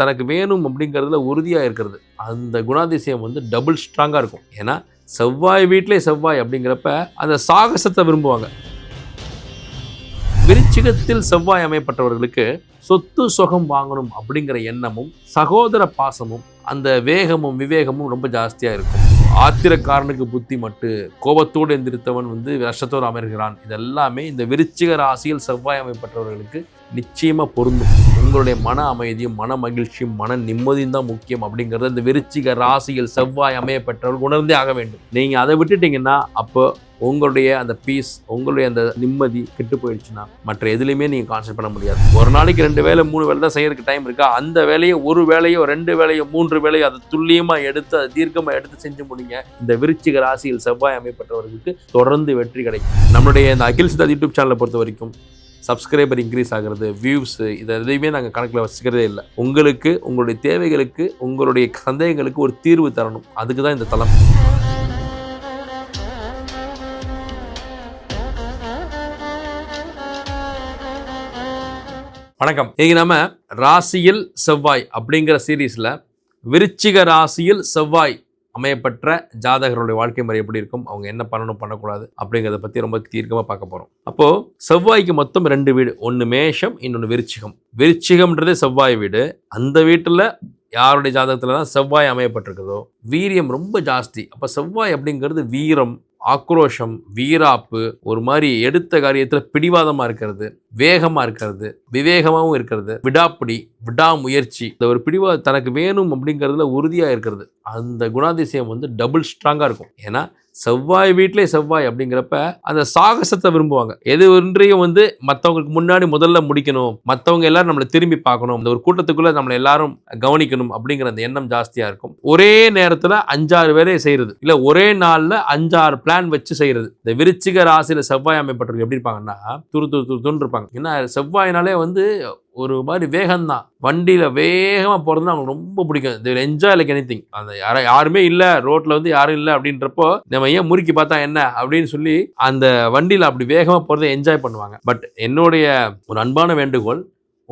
தனக்கு வேணும் அப்படிங்கிறதுல உறுதியாக இருக்கிறது. அந்த குணாதிசயம் வந்து டபுள் ஸ்ட்ராங்காக இருக்கும். ஏன்னா செவ்வாய் வீட்டிலே செவ்வாய் அப்படிங்கிறப்ப அந்த சாகசத்தை விரும்புவாங்க. விருச்சிகத்தில் செவ்வாய் அமைப்பட்டவர்களுக்கு சொத்து சுகம் வாங்கணும் அப்படிங்கிற எண்ணமும் சகோதர பாசமும் அந்த வேகமும் விவேகமும் ரொம்ப ஜாஸ்தியாக இருக்கும். ஆத்திரக்காரனுக்கு புத்தி மட்டு கோபத்தோடு எந்திரித்தவன் வந்து வருஷத்தோடு அமர்கிறான். இதெல்லாமே இந்த விருச்சிக ராசியில் செவ்வாய் அமைப்பட்டவர்களுக்கு நிச்சயமாக பொருந்தும். உங்களுடைய மன அமைதியும் மன மகிழ்ச்சியும் மன நிம்மதியும் தான் முக்கியம் அப்படிங்கிறத இந்த விருச்சிக ராசியில் செவ்வாய் அமையப்பட்டவர்கள் உணர்ந்தே ஆக வேண்டும். நீங்கள் அதை விட்டுட்டீங்கன்னா அப்போ உங்களுடைய அந்த பீஸ் உங்களுடைய அந்த நிம்மதி கெட்டு போயிடுச்சுன்னா மற்ற எதுலையுமே நீங்கள் கான்சன்ட் பண்ண முடியாது. ஒரு நாளைக்கு ரெண்டு வேலை மூணு வேலை தான் செய்யறதுக்கு டைம் இருக்கா? அந்த வேலையை ஒரு வேலையோ ரெண்டு வேலையோ மூன்று வேலையோ அதை துல்லியமாக எடுத்து அதை தீர்க்கமாக எடுத்து செஞ்சு முடிங்க. இந்த விருச்சிக ராசியில் செவ்வாய் அமைப்பட்டவர்களுக்கு தொடர்ந்து வெற்றி கிடைக்கும். நம்மளுடைய இந்த அகில் சித்தா யூடியூப் சேனலை பொறுத்த வரைக்கும் சப்ஸ்கிரைபர் இன்க்ரீஸ் ஆகிறது வியூஸு இதை எதையுமே நாங்கள் கணக்கில் வச்சுக்கிறதே இல்லை. உங்களுக்கு உங்களுடைய தேவைகளுக்கு உங்களுடைய சந்தேகங்களுக்கு ஒரு தீர்வு தரணும். அதுக்கு தான் இந்த தளம். வணக்கம். இன்னைக்கு நம்ம ராசியில் செவ்வாய் அப்படிங்கிற சீரீஸில் விருச்சிக ராசியில் செவ்வாய் அமையப்பட்ட ஜாதகர்களுடைய வாழ்க்கை முறை எப்படி இருக்கும்? அவங்க என்ன பண்ணணும் பண்ணக்கூடாது அப்படிங்கிறத பற்றி ரொம்ப தீர்க்கமாக பார்க்க போகிறோம் அப்போது செவ்வாய்க்கு மொத்தம் ரெண்டு வீடு. ஒன்று மேஷம் இன்னொன்று விருச்சிகம். விருச்சிகம்ன்றதே செவ்வாய் வீடு. அந்த வீட்டில் யாருடைய ஜாதகத்தில் தான் செவ்வாய் அமையப்பட்டிருக்குதோ? வீரியம் ரொம்ப ஜாஸ்தி. அப்போ செவ்வாய் அப்படிங்கிறது வீரம் ஆக்ரோஷம் வீராப்பு ஒரு மாதிரி எடுத்த காரியத்தில் பிடிவாதமாக இருக்கிறது வேகமாக இருக்கிறது விவேகமாகவும் இருக்கிறது விடாப்பிடி விடாமுயற்சி இந்த ஒரு பிடிவா தனக்கு வேணும் அப்படிங்கிறதுல உறுதியாக இருக்கிறது. அந்த குணாதிசயம் வந்து டபுள் ஸ்ட்ராங்காக இருக்கும். ஏன்னா செவ்வாய் வீட்டிலே செவ்வாய் அப்படிங்கிறப்ப அந்த சாகசத்தை விரும்புவாங்க. எது ஒன்றையும் வந்து மற்றவங்களுக்கு முன்னாடி முதல்ல முடிக்கணும். மற்றவங்க எல்லாரும் நம்மளை திரும்பி பார்க்கணும். இந்த ஒரு கூட்டத்துக்குள்ள நம்மளை எல்லாரும் கவனிக்கணும் அப்படிங்கிற அந்த எண்ணம் ஜாஸ்தியாக இருக்கும். ஒரே நேரத்தில் அஞ்சாறு வேலையை செய்கிறது இல்லை ஒரே நாளில் அஞ்சாறு பிளான் வச்சு செய்கிறது இந்த விருச்சிக ராசியில் செவ்வாய் அமைப்பட்டவர்கள் எப்படி இருப்பாங்கன்னா துரு துரு துரு துருன்னு இருப்பாங்க. ஏன்னா செவ்வாயினாலே வந்து ஒரு மாதிரி வேகம்தான். வண்டியில் வேகமாக போகிறது அவங்களுக்கு ரொம்ப பிடிக்கும். இதில் என்ஜாய் லைக் எனி திங் அந்த யார யாருமே இல்லை ரோட்டில் வந்து யாரும் இல்லை அப்படின்றப்போ நம்ம ஏன் முறுக்கி பார்த்தா என்ன அப்படின்னு சொல்லி அந்த வண்டியில் அப்படி வேகமாக போகிறத என்ஜாய் பண்ணுவாங்க. பட் என்னுடைய ஒரு அன்பான வேண்டுகோள்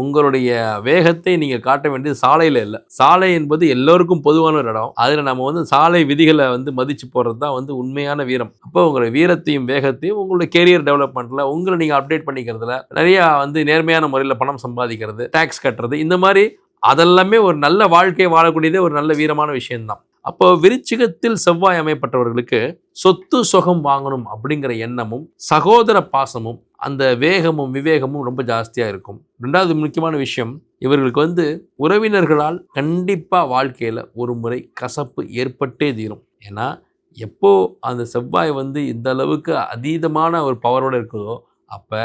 உங்களுடைய வேகத்தை நீங்கள் காட்ட வேண்டியது சாலையில் இல்லை. சாலை என்பது எல்லோருக்கும் பொதுவான ஒரு இடம். அதில் நம்ம வந்து சாலை விதிகளை வந்து மதித்து போகிறது தான் வந்து உண்மையான வீரம். அப்போ உங்களுடைய வீரத்தையும் வேகத்தையும் உங்களுடைய கெரியர் டெவலப்மெண்ட்டில் உங்களை நீங்கள் அப்டேட் பண்ணிக்கிறதுல நிறையா வந்து நேர்மையான முறையில் பணம் சம்பாதிக்கிறது டேக்ஸ் கட்டுறது இந்த மாதிரி அதெல்லாமே ஒரு நல்ல வாழ்க்கையை வாழக்கூடியதே ஒரு நல்ல வீரமான விஷயம்தான். அப்போ விருச்சிகத்தில் செவ்வாய் அமைப்பட்டவர்களுக்கு சொத்து சொகம் வாங்கணும் அப்படிங்கிற எண்ணமும் சகோதர பாசமும் அந்த வேகமும் விவேகமும் ரொம்ப ஜாஸ்தியாக இருக்கும். ரெண்டாவது முக்கியமான விஷயம் இவர்களுக்கு வந்து உறவினர்களால் கண்டிப்பாக வாழ்க்கையில் ஒரு முறை கசப்பு ஏற்பட்டே தீரும். ஏன்னா எப்போ அந்த செவ்வாய் வந்து இந்த அளவுக்கு அதீதமான ஒரு பவரோடு இருக்குதோ அப்போ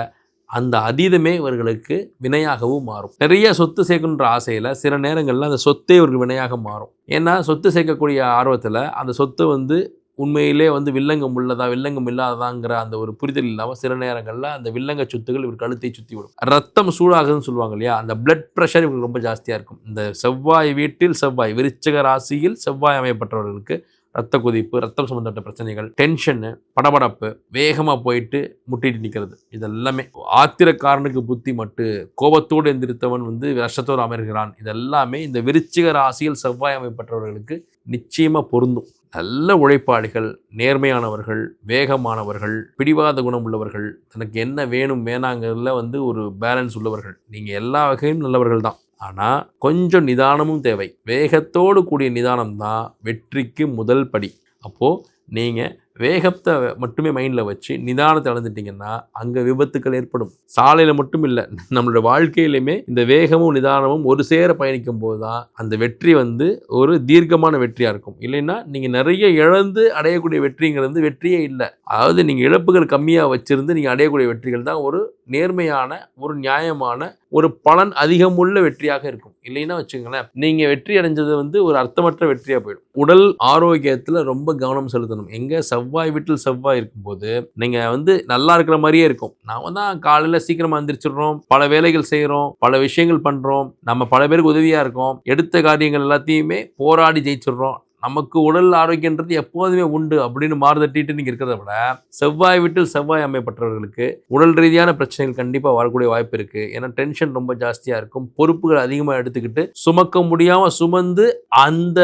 அந்த அதீதமே இவர்களுக்கு வினையாகவும் மாறும். நிறைய சொத்து சேர்க்கணுன்ற ஆசையில் சில நேரங்களில் அந்த சொத்தே இவர்கள் வினையாக மாறும். ஏன்னா சொத்து சேர்க்கக்கூடிய ஆர்வத்தில் அந்த சொத்து வந்து உண்மையிலே வந்து வில்லங்கம் உள்ளதா வில்லங்கம் இல்லாததாங்கிற அந்த ஒரு புரிதல் இல்லாமல் சில நேரங்களில் அந்த வில்லங்க சொத்துகள் இவர் கழுத்தை சுற்றி விடும் ரத்தம் சூடாகுதுன்னு சொல்லுவாங்க இல்லையா? அந்த பிளட் ப்ரெஷர் இவருக்கு ரொம்ப ஜாஸ்தியாக இருக்கும். இந்த செவ்வாய் வீட்டில் செவ்வாய் விருச்சக ராசியில் செவ்வாய் அமையப்பட்டவர்களுக்கு ரத்த கொதிப்பு ரத்தம் சம்மந்தப்பட்ட பிரச்சனைகள் டென்ஷனு படபடப்பு வேகமாக போயிட்டு முட்டிட்டு நிற்கிறது இதெல்லாமே ஆத்திரக்காரனுக்கு புத்தி மட்டு கோபத்தோடு எந்திரித்தவன் வந்து விஷத்தோடு அமர்கிறான். இதெல்லாமே இந்த விருச்சிக ராசியில் செவ்வாய் அமைப்பட்டவர்களுக்கு நிச்சயமாக பொருந்தும். நல்ல உழைப்பாளிகள் நேர்மையானவர்கள் வேகமானவர்கள் பிடிவாத குணம் உள்ளவர்கள் தனக்கு என்ன வேணும் வேணாங்கிறதுல வந்து ஒரு பேலன்ஸ் உள்ளவர்கள். நீங்கள் எல்லா வகையும் நல்லவர்கள் தான் ஆனால் கொஞ்சம் நிதானமும் தேவை. வேகத்தோடு கூடிய நிதானம் தான் வெற்றிக்கு முதல் படி. அப்போது நீங்கள் வேகத்தை மட்டுமே மைண்டில் வச்சு நிதானத்தை அளந்துட்டிங்கன்னா அங்கே விபத்துக்கள் ஏற்படும். சாலையில் மட்டும் இல்லை நம்மளோட வாழ்க்கையிலையுமே இந்த வேகமும் நிதானமும் ஒரு சேர பயணிக்கும் போது தான் அந்த வெற்றி வந்து ஒரு தீர்க்கமான வெற்றியாக இருக்கும். இல்லைன்னா நீங்கள் நிறைய இழந்து அடையக்கூடிய வெற்றிங்கிறது வெற்றியே இல்லை. அதாவது நீங்கள் இழப்புகள் கம்மியாக வச்சுருந்து நீங்கள் அடையக்கூடிய வெற்றிகள் தான் ஒரு நேர்மையான ஒரு நியாயமான ஒரு பலன் அதிகமுள்ள வெற்றியாக இருக்கும். இல்லைன்னா வச்சுங்களேன் நீங்கள் வெற்றி அடைஞ்சது வந்து ஒரு அர்த்தமற்ற வெற்றியாக போயிடும். உடல் ஆரோக்கியத்தில் ரொம்ப கவனம் செலுத்தணும். எங்கே செவ்வாய் வீட்டில் செவ்வாய் இருக்கும்போது நீங்கள் வந்து நல்லா இருக்கிற மாதிரியே இருக்கும். நாம தான் காலையில் சீக்கிரமாக எந்திரிச்சிடுறோம் பல வேலைகள் செய்கிறோம் பல விஷயங்கள் பண்ணுறோம் நம்ம பல பேருக்கு உதவியாக இருக்கோம். எடுத்த காரியங்கள் எல்லாத்தையுமே போராடி ஜெயிச்சிடுறோம். நமக்கு உடல் ஆரோக்கியன்றது எப்போதுமே உண்டு அப்படின்னு மாறுதட்டிட்டு நீங்கள் இருக்கிறத விட செவ்வாய் வீட்டில் செவ்வாய் அமைப்பட்டவர்களுக்கு உடல் ரீதியான பிரச்சனைகள் கண்டிப்பாக வரக்கூடிய வாய்ப்பு இருக்குது ஏன்னா டென்ஷன் ரொம்ப ஜாஸ்தியாக இருக்கும். பொறுப்புகள் அதிகமாக எடுத்துக்கிட்டு சுமக்க முடியாமல் சுமந்து அந்த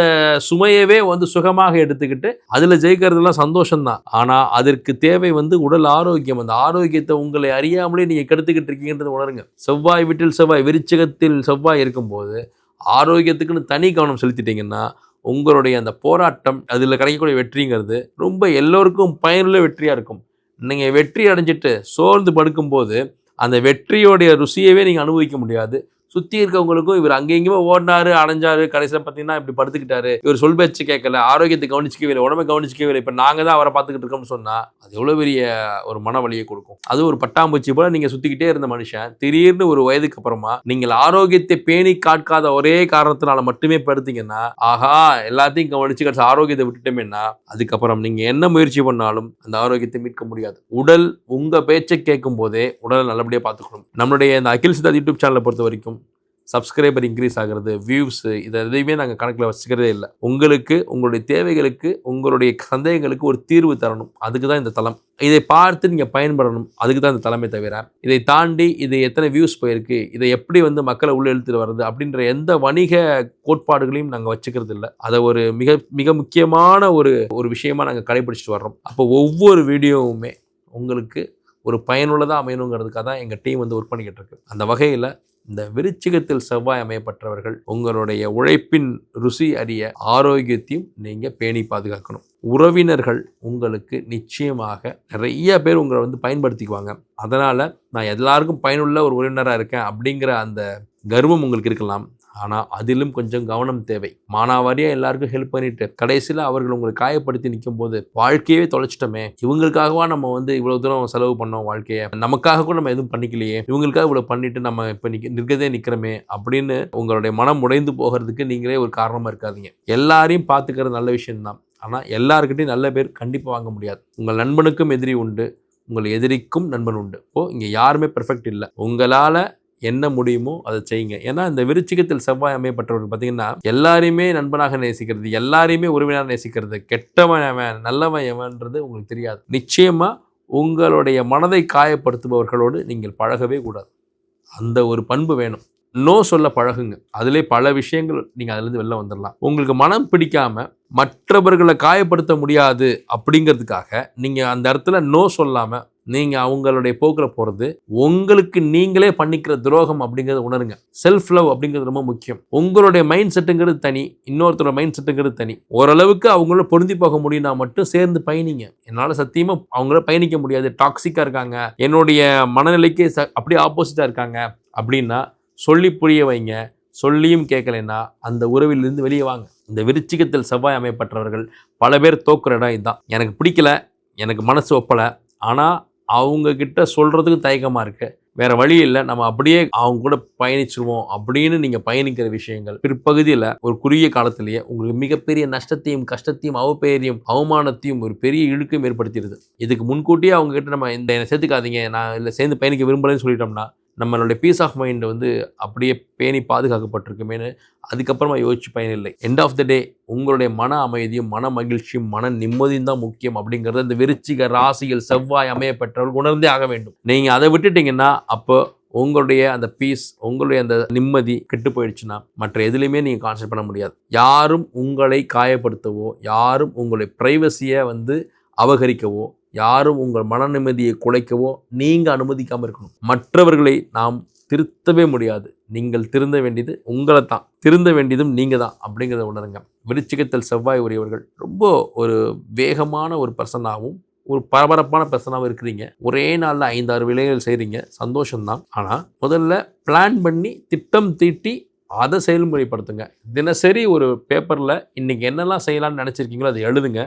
சுமையவே வந்து சுகமாக எடுத்துக்கிட்டு அதில் ஜெயிக்கிறதுலாம் சந்தோஷம்தான். ஆனால் அதற்கு தேவை வந்து உடல் ஆரோக்கியம். அந்த ஆரோக்கியத்தை உங்களை அறியாமலே நீங்கள் கெடுத்துக்கிட்டு இருக்கீங்கன்றது உணருங்க. செவ்வாய் வீட்டில் செவ்வாய் விருச்சகத்தில் செவ்வாய் இருக்கும்போது ஆரோக்கியத்துக்குன்னு தனி கவனம் செலுத்திட்டீங்கன்னா உங்களுடைய அந்த போராட்டம் அதில் கிடைக்கக்கூடிய வெற்றிங்கிறது ரொம்ப எல்லோருக்கும் பயனுள்ள வெற்றியாக இருக்கும். நீங்கள் வெற்றி அடைஞ்சிட்டு சோர்ந்து படுக்கும்போது அந்த வெற்றியோடைய ருசியவே நீங்கள் அனுபவிக்க முடியாது. சுற்றி இருக்கவங்களுக்கும் இவர் அங்கே ஓடினாரு அடைஞ்சாரு கடைசியில் பார்த்தீங்கன்னா இப்படி படுத்துக்கிட்டாரு. இவர் சொல் பேச்சு கேட்கல ஆரோக்கியத்தை கவனிச்சிக்கவே இல்லை உடம்பை கவனிச்சிக்கவே இல்லை. இப்போ நாங்கள் தான் அவரை பார்த்துக்கிட்டு இருக்கோம்னு சொன்னால் அது எவ்வளோ பெரிய ஒரு மன வலியை கொடுக்கும். அது ஒரு பட்டாம்பூச்சி போல் நீங்கள் சுற்றிக்கிட்டே இருந்த மனுஷன் திடீர்னு ஒரு வயதுக்கு அப்புறமா நீங்கள் ஆரோக்கியத்தை பேணி காட்காத ஒரே காரணத்தினால மட்டுமே படுத்தீங்கன்னா ஆஹா எல்லாத்தையும் கவனிச்சு கடைசி ஆரோக்கியத்தை விட்டுட்டோமேன்னா அதுக்கப்புறம் நீங்கள் என்ன முயற்சி பண்ணாலும் அந்த ஆரோக்கியத்தை மீட்க முடியாது. உடல் உங்கள் பேச்சை கேட்கும் போதே உடலை நல்லபடியாக பார்த்துக்கணும். நம்மளுடைய இந்த அகில் சித்தார்த் யூடியூப் சேனலை பொறுத்த வரைக்கும் சப்ஸ்கிரைபர் இன்க்ரீஸ் ஆகிறது வியூஸு இதை எதையுமே நாங்கள் கணக்கில் வச்சுக்கிறதே இல்லை. உங்களுக்கு உங்களுடைய தேவைகளுக்கு உங்களுடைய சந்தேகங்களுக்கு ஒரு தீர்வு தரணும். அதுக்கு தான் இந்த தளம். இதை பார்த்து நீங்கள் பயன்படணும். அதுக்கு தான் இந்த தலைமை தவிர இதை தாண்டி இது எத்தனை வியூஸ் போயிருக்கு இதை எப்படி வந்து மக்களை உள்ளே எழுத்துட்டு வர்றது அப்படின்ற எந்த வணிக கோட்பாடுகளையும் நாங்கள் வச்சுக்கிறது இல்லை. அதை ஒரு மிக மிக முக்கியமான ஒரு ஒரு விஷயமாக நாங்கள் கடைபிடிச்சிட்டு வர்றோம். அப்போ ஒவ்வொரு வீடியோவுமே உங்களுக்கு ஒரு பயனுள்ளதாக அமையணுங்கிறதுக்காக தான் எங்கள் டீம் வந்து ஒர்க் பண்ணிக்கிட்டு இருக்கு. அந்த வகையில் இந்த விருச்சிகத்தில் செவ்வாய் அமையப்பட்டவர்கள் உங்களுடைய உழைப்பின் ருசி அறிய ஆரோக்கியத்தையும் நீங்கள் பேணி பாதுகாக்கணும். உறவினர்கள் உங்களுக்கு நிச்சயமாக நிறைய பேர் உங்களை வந்து பயன்படுத்திக்குவாங்க. அதனால் நான் எல்லாருக்கும் பயனுள்ள ஒரு உறவினராக இருக்கேன் அப்படிங்கிற அந்த கர்வம் உங்களுக்கு இருக்கலாம். ஆனால் அதிலும் கொஞ்சம் கவனம் தேவை. மானாவாரியாக எல்லாருக்கும் ஹெல்ப் பண்ணிட்டு கடைசியில் அவர்கள் உங்களை காயப்படுத்தி நிற்கும் போது வாழ்க்கையவே தொலைச்சிட்டோமே. இவங்களுக்காகவா நம்ம வந்து இவ்வளோ தூரம் செலவு பண்ணோம் வாழ்க்கையை? நமக்காக கூட நம்ம எதுவும் பண்ணிக்கலையே. இவங்களுக்காக இவ்வளோ பண்ணிட்டு நம்ம இப்போ நிற்க நிற்கதே நிற்கிறோமே அப்படின்னு உங்களுடைய மனம் உடைந்து போகிறதுக்கு நீங்களே ஒரு காரணமாக இருக்காதீங்க. எல்லாரையும் பார்த்துக்கிறது நல்ல விஷயம்தான். ஆனால் எல்லாருக்கிட்டையும் நல்ல பேர் கண்டிப்பாக வாங்க முடியாது. உங்கள் நண்பனுக்கும் எதிரி உண்டு. உங்கள் எதிரிக்கும் நண்பன் உண்டு. இப்போது இங்கே யாருமே பெர்ஃபெக்ட் இல்லை. உங்களால் என்ன முடியுமோ அதை செய்யுங்க. ஏன்னா இந்த விருச்சிகத்தில் செவ்வாய் அமையப்பட்டவர்கள் பார்த்தீங்கன்னா எல்லாரையுமே நண்பனாக நேசிக்கிறது எல்லாரையுமே உறவினராக நேசிக்கிறது கெட்டவன் எவன் நல்லவன் எவன்றது உங்களுக்கு தெரியாது. நிச்சயமா உங்களுடைய மனதை காயப்படுத்துபவர்களோடு நீங்கள் பழகவே கூடாது. அந்த ஒரு பண்பு வேணும். நோ சொல்ல பழகுங்க. அதிலே பல விஷயங்கள் நீங்கள் அதுலேருந்து வெளில வந்துடலாம். உங்களுக்கு மனம் பிடிக்காம மற்றவர்களை காயப்படுத்த முடியாது அப்படிங்கிறதுக்காக நீங்கள் அந்த இடத்துல நோ சொல்லாமல் நீங்கள் அவங்களுடைய போக்கில் போகிறது உங்களுக்கு நீங்களே பண்ணிக்கிற துரோகம் அப்படிங்கிறத உணருங்க. செல்ஃப் லவ் அப்படிங்கிறது ரொம்ப முக்கியம். உங்களுடைய மைண்ட் செட்டுங்கிறது தனி இன்னொருத்தரோட மைண்ட் செட்டுங்கிறது தனி. ஓரளவுக்கு அவங்கள பொருந்தி போக முடியும்னா மட்டும் சேர்ந்து பயணிங்க. என்னால் சத்தியமாக அவங்கள பயணிக்க முடியாது. டாக்ஸிக்காக இருக்காங்க. என்னுடைய மனநிலைக்கு ச அப்படியே ஆப்போசிட்டாக இருக்காங்க. அப்படின்னா சொல்லி புரிய வைங்க. சொல்லியும் கேட்கலைன்னா அந்த உறவிலிருந்து வெளியே வாங்க. இந்த விருச்சிகத்தில் செவ்வாய் அமைப்பட்டவர்கள் பல பேர் தோக்குற இடம் இதுதான். எனக்கு பிடிக்கல. எனக்கு மனசு ஒப்பலை. ஆனால் அவங்கக்கிட்ட சொல்கிறதுக்கு தயக்கமாக இருக்குது வேறு வழி இல்லை. நம்ம அப்படியே அவங்க கூட பயணிச்சிருவோம் அப்படின்னு நீங்கள் பயணிக்கிற விஷயங்கள். பிற்பகுதியில் ஒரு குறுகிய காலத்திலேயே உங்களுக்கு மிகப்பெரிய நஷ்டத்தையும் கஷ்டத்தையும் அவப்பெயரையும் அவமானத்தையும் ஒரு பெரிய இழுக்கையும் ஏற்படுத்திடுது. இதுக்கு முன்கூட்டியே அவங்கக்கிட்ட நம்ம இந்த என்னை சேர்த்துக்காதீங்க. நான் இல்லை சேர்ந்து பயணிக்க விரும்பலைன்னு சொல்லிட்டோம்னா நம்மளுடைய பீஸ் ஆஃப் மைண்டு வந்து அப்படியே பேணி பாதுகாக்கப்பட்டிருக்குமேனு அதுக்கப்புறமா யோசிச்சு பயனில்லை. எண்ட் ஆஃப் த டே உங்களுடைய மன அமைதியும் மன மகிழ்ச்சியும் மன நிம்மதியும் தான் முக்கியம் அப்படிங்கிறத இந்த விருச்சிக ராசியில் செவ்வாய் அமைய பெற்றவர்கள் உணர்ந்தே ஆக வேண்டும். நீங்கள் அதை விட்டுட்டீங்கன்னா அப்போ உங்களுடைய அந்த பீஸ் உங்களுடைய அந்த நிம்மதி கெட்டு போயிடுச்சுன்னா மற்ற எதுலையுமே நீங்கள் கான்சென்ட் பண்ண முடியாது. யாரும் உங்களை காயப்படுத்தவோ யாரும் உங்களுடைய ப்ரைவசியை வந்து அபகரிக்கவோ யாரும் உங்கள் மன நிம்மதியை குலைக்கவோ நீங்கள் அனுமதிக்காமல் இருக்கணும். மற்றவர்களை நாம் திருத்தவே முடியாது. நீங்கள் திருந்த வேண்டியது உங்களை தான் திருந்த வேண்டியதும் நீங்கள் தான் அப்படிங்கிறத உணருங்க. விருச்சிகத்தில் செவ்வாய் உரியவர்கள் ரொம்ப ஒரு வேகமான ஒரு பர்சனாகவும் ஒரு பரபரப்பான பர்சனாகவும் இருக்கிறீங்க. ஒரே நாளில் ஐந்தாறு விலைகள் செய்கிறீங்க சந்தோஷம்தான். ஆனால் முதல்ல பிளான் பண்ணி திட்டம் தீட்டி அதை செயல்முறைப்படுத்துங்க. தினசரி ஒரு பேப்பரில் இன்றைக்கி என்னெல்லாம் செய்யலாம்னு நினச்சிருக்கீங்களோ அதை எழுதுங்க.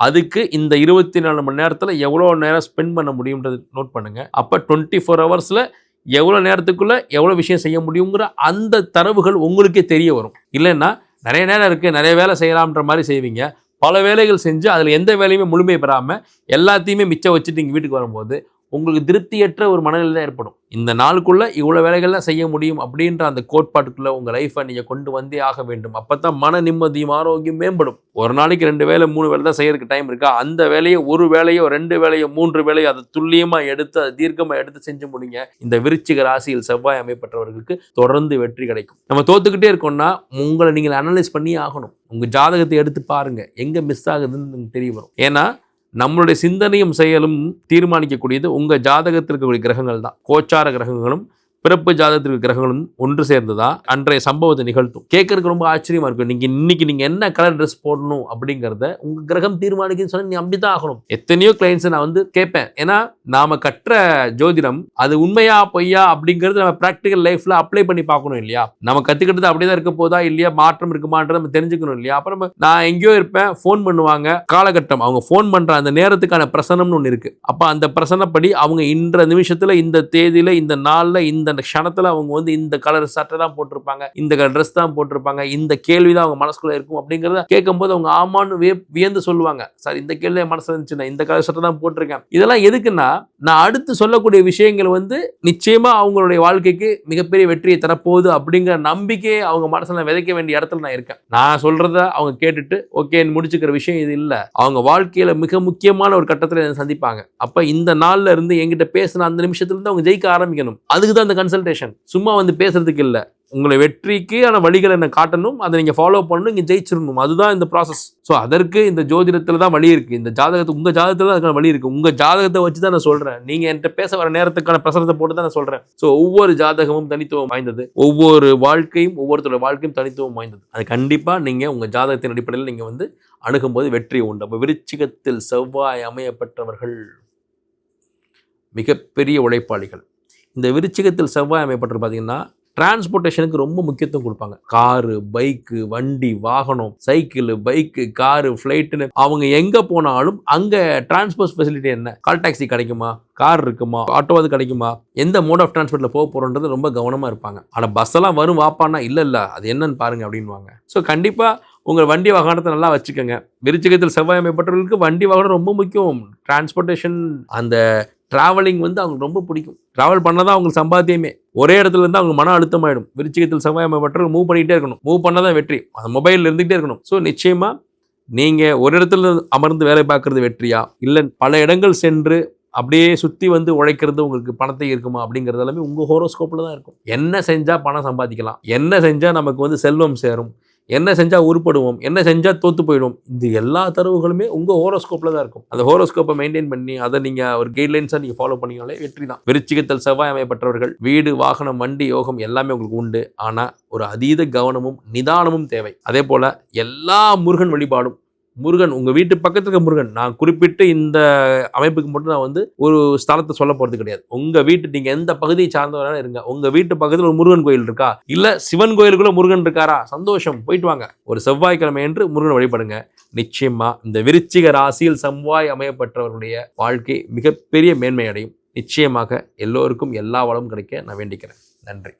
அதுக்கு இந்த இருபத்தி நாலு மணி நேரத்தில் எவ்வளோ நேரம் ஸ்பெண்ட் பண்ண முடியுன்றது நோட் பண்ணுங்கள் அப்போ டுவெண்ட்டி ஃபோர் ஹவர்ஸில் எவ்வளோ நேரத்துக்குள்ளே எவ்வளோ விஷயம் செய்ய முடியுங்கிற அந்த தரவுகள் உங்களுக்கே தெரிய வரும். இல்லைன்னா நிறைய நேரம் இருக்குது நிறைய வேலை செய்யலாம்ன்ற மாதிரி செய்வீங்க. பல வேலைகள் செஞ்சு அதில் எந்த வேலையுமே முழுமை பெறாமல் எல்லாத்தையுமே மிச்சம் வச்சுட்டு இங்கே வீட்டுக்கு வரும்போது உங்களுக்கு திருப்தியற்ற ஒரு மனநிலை தான் ஏற்படும். இந்த நாளுக்குள்ள இவ்வளோ வேலைகள்லாம் செய்ய முடியும் அப்படின்ற அந்த கோட்பாட்டுக்குள்ள உங்கள் லைஃப்பை நீங்கள் கொண்டு வந்தே ஆக வேண்டும். அப்போ தான் மன நிம்மதியும் ஆரோக்கியம் மேம்படும். ஒரு நாளைக்கு ரெண்டு வேலை மூணு வேலை தான் செய்யறதுக்கு டைம் இருக்கா? அந்த வேலையை ஒரு வேலையோ ரெண்டு வேலையோ மூன்று வேலையோ அதை துல்லியமாக எடுத்து அதை தீர்க்கமாக எடுத்து செஞ்சு முடிங்க. இந்த விருச்சிக ராசியில் செவ்வாய் அமைப்பட்டவர்களுக்கு தொடர்ந்து வெற்றி கிடைக்கும். நம்ம தோத்துக்கிட்டே இருக்கோம்னா உங்களை நீங்கள் அனலைஸ் பண்ணி ஆகணும். உங்கள் ஜாதகத்தை எடுத்து பாருங்கள் எங்கே மிஸ் ஆகுதுன்னு தெரிய வரும். ஏன்னா நம்மளுடைய சிந்தனையும் செயலும் தீர்மானிக்கக்கூடியது உங்கள் ஜாதகத்தில் இருக்கக்கூடிய கிரகங்கள் தான் கோச்சார கிரகங்களும் பிறப்பு ஜாதகத்திற்கு கிரகங்களும் ஒன்று சேர்ந்ததா? அன்றைய சம்பவத்தை நிகழ்த்தும். கேட்கறதுக்கு ரொம்ப ஆச்சரியமா இருக்கும். நீங்க இன்னைக்கு நீங்க என்ன கலர் ட்ரெஸ் போடணும் அப்படிங்கிறத உங்க கிரகம் தீர்மானிக்குன்னு சொல்லி நீ நம்பி தான் ஆகணும். எத்தனையோ கிளைண்ட்ஸை நான் வந்து கேட்பேன். ஏன்னா நாம கற்ற ஜோதிடம் அது உண்மையா பொய்யா அப்படிங்கிறது நம்ம ப்ராக்டிக்கல் லைஃப்ல அப்ளை பண்ணி பார்க்கணும் இல்லையா? நம்ம கத்துக்கிட்டது அப்படிதான் இருக்க போதா? இல்லையா? மாற்றம் இருக்குமான்றத நம்ம தெரிஞ்சுக்கணும் இல்லையா? அப்புறம் நான் எங்கேயோ இருப்பேன் ஃபோன் பண்ணுவாங்க. காலகட்டம். அவங்க ஃபோன் பண்ற அந்த நேரத்துக்கான பிரசனம்னு ஒன்று இருக்கு. அப்ப அந்த பிரசனப்படி அவங்க இன்ற நிமிஷத்துல இந்த தேதியில இந்த நாள்ல இந்த க்ஷணத்துல அவங்க வந்து இந்த கலர் சட்டை தான் போட்டிருப்பாங்க இந்த கலர் ட்ரெஸ் தான் போட்டிருப்பாங்க இந்த கேள்வி தான் அவங்க மனசுக்குள்ள இருக்கும் அப்படிங்கிறத கேட்கும்போது அவங்க ஆமான்னு வே வியந்து சொல்லுவாங்க. சார் இந்த கேள்வி என் மனசில் இருந்துச்சுன்னா இந்த கலர் சட்டை தான் போட்டிருக்கேன். இதெல்லாம் எதுக்குன்னா நான் அடுத்து சொல்லக்கூடிய விஷயங்கள் வந்து நிச்சயமா அவங்களுடைய வாழ்க்கைக்கு மிகப்பெரிய வெற்றியை தரப்போகுது அப்படிங்கிற நம்பிக்கையை அவங்க மனசில் விதைக்க வேண்டிய இடத்துல நான் இருக்கேன். நான் சொல்கிறத அவங்க கேட்டுட்டு ஓகே முடிச்சுக்கிற விஷயம் இது இல்லை. அவங்க வாழ்க்கையில மிக முக்கியமான ஒரு கட்டத்தில் சந்திப்பாங்க. அப்ப இந்த நாள்ல இருந்து என்கிட்ட பேசின அந்த நிமிஷத்துல இருந்து அவங்க ஜெயிக்க ஆரம்பிக்கணும். அதுக்கு தான் அந்த கன்சல்டேஷன் சும்மா வந்து பேசுறதுக்கு இல்லை. உங்களை வெற்றிக்கு ஆன வழிகளை என்ன காட்டணும் அதை நீங்கள் ஃபாலோ பண்ணணும் இங்கே ஜெயிச்சிடணும். அதுதான் இந்த ப்ராசஸ் ஸோ அதற்கு இந்த ஜோதிடத்தில் தான் வழி இருக்குது இந்த ஜாதகத்து உங்கள் ஜாதகத்தில் தான் அதுக்கான வழி இருக்குது உங்கள் ஜாதகத்தை வச்சு தான் நான் சொல்கிறேன் நீங்கள் என்கிட்ட பேச வர நேரத்துக்கான பிரசரத்தை போட்டு தான் நான் சொல்கிறேன் ஸோ ஒவ்வொரு ஜாதகமும் தனித்துவம் வாய்ந்தது. ஒவ்வொரு வாழ்க்கையும் ஒவ்வொருத்தரோட வாழ்க்கையும் தனித்துவம் வாய்ந்தது. அது கண்டிப்பாக நீங்கள் உங்கள் ஜாதகத்தின் அடிப்படையில் நீங்கள் வந்து அணுகும்போது வெற்றி உண்டு. அப்போ விருச்சிகத்தில் செவ்வாய் அமையப்பட்டவர்கள் மிகப்பெரிய உழைப்பாளிகள். இந்த விருச்சிகத்தில் செவ்வாய் அமைப்பட்டு பார்த்தீங்கன்னா டிரான்ஸ்போர்ட்டேஷனுக்கு ரொம்ப முக்கியத்துவம் கொடுப்பாங்க. காரு பைக்கு வண்டி வாகனம் சைக்கிள் பைக்கு காரு ஃப்ளைட்டுன்னு அவங்க எங்கே போனாலும் அங்கே டிரான்ஸ்போர்ட் ஃபெசிலிட்டி என்ன? கால் டாக்ஸி கிடைக்குமா? கார் இருக்குமா? ஆட்டோவாது கிடைக்குமா? எந்த மோட் ஆஃப் டிரான்ஸ்போர்ட்டில் போக போகிறோன்றது ரொம்ப கவனமாக இருப்பாங்க. ஆனால் பஸ்ஸெல்லாம் வரும் வாப்பான்னா இல்லை இல்லை அது என்னன்னு பாருங்க அப்படின்வாங்க ஸோ கண்டிப்பாக உங்கள் வண்டி வாகனத்தை நல்லா வச்சுக்கோங்க. விருச்சிகத்தில் செவ்வாய் அமைப்பட்டவர்களுக்கு வண்டி வாகனம் ரொம்ப முக்கியம். டிரான்ஸ்போர்ட்டேஷன் அந்த ட்ராவலிங் வந்து அவங்களுக்கு ரொம்ப பிடிக்கும். ட்ராவல் பண்ணால் தான் அவங்களுக்கு சம்பாத்தியமே. ஒரே இடத்துல இருந்து அவங்க மன அழுத்தமாயிடும். விருச்சிகத்தில் செவ்வாய் அமைப்பட்டவர்கள் மூவ் பண்ணிகிட்டே இருக்கணும். மூவ் பண்ணால் தான் வெற்றி. அந்த மொபைலில் இருந்துகிட்டே இருக்கணும். ஸோ நிச்சயமாக நீங்கள் ஒரு இடத்துல அமர்ந்து வேலை பார்க்குறது வெற்றியா? இல்லை பல இடங்கள் சென்று அப்படியே சுற்றி வந்து உழைக்கிறது உங்களுக்கு பணத்தை இருக்குமா அப்படிங்கிறது எல்லாமே உங்கள் ஹோரோஸ்கோப்பில் தான் இருக்கும். என்ன செஞ்சால் பணம் சம்பாதிக்கலாம். என்ன செஞ்சால் நமக்கு வந்து செல்வம் சேரும்? என்ன செஞ்சால் உருப்படுவோம் என்ன செஞ்சால் தோற்று போயிடுவோம் இந்த எல்லா தரவுகளுமே உங்கள் ஹோரோஸ்கோப்பில் தான் இருக்கும். அந்த ஹோரோஸ்கோப்பை மெயின்டைன் பண்ணி அதை நீங்கள் ஒரு கைட்லைன்ஸாக நீங்கள் ஃபாலோ பண்ணிங்கனாலே வெற்றி தான். விருச்சிகத்தில் செவ்வாய் அமையப்பட்டவர்கள் வீடு வாகனம் வண்டி யோகம் எல்லாமே உங்களுக்கு உண்டு. ஆனால் ஒரு அதீத கவனமும் நிதானமும் தேவை. அதே போல் எல்லா முருகன் வழிபாடும் முருகன் உங்கள் வீட்டு பக்கத்தில் இருக்க முருகன் நான் குறிப்பிட்டு இந்த அமைப்புக்கு மட்டும் நான் வந்து ஒரு ஸ்தலத்தை சொல்ல போகிறது கிடையாது. உங்கள் வீட்டு நீங்கள் எந்த பகுதியை சார்ந்தவரான இருங்க. உங்கள் வீட்டு பக்கத்தில் ஒரு முருகன் கோயில் இருக்கா? இல்லை சிவன் கோயிலுக்குள்ள முருகன் இருக்காரா? சந்தோஷம். போயிட்டு வாங்க. ஒரு செவ்வாய்க்கிழமை என்று முருகன் வழிபடுங்க. நிச்சயமாக இந்த விருச்சிக ராசியில் செவ்வாய் அமையப்பட்டவர்களுடைய வாழ்க்கை மிகப்பெரிய மேன்மை அடையும் நிச்சயமாக எல்லோருக்கும் எல்லா வளமும் கிடைக்க நான் வேண்டிக்கிறேன். நன்றி.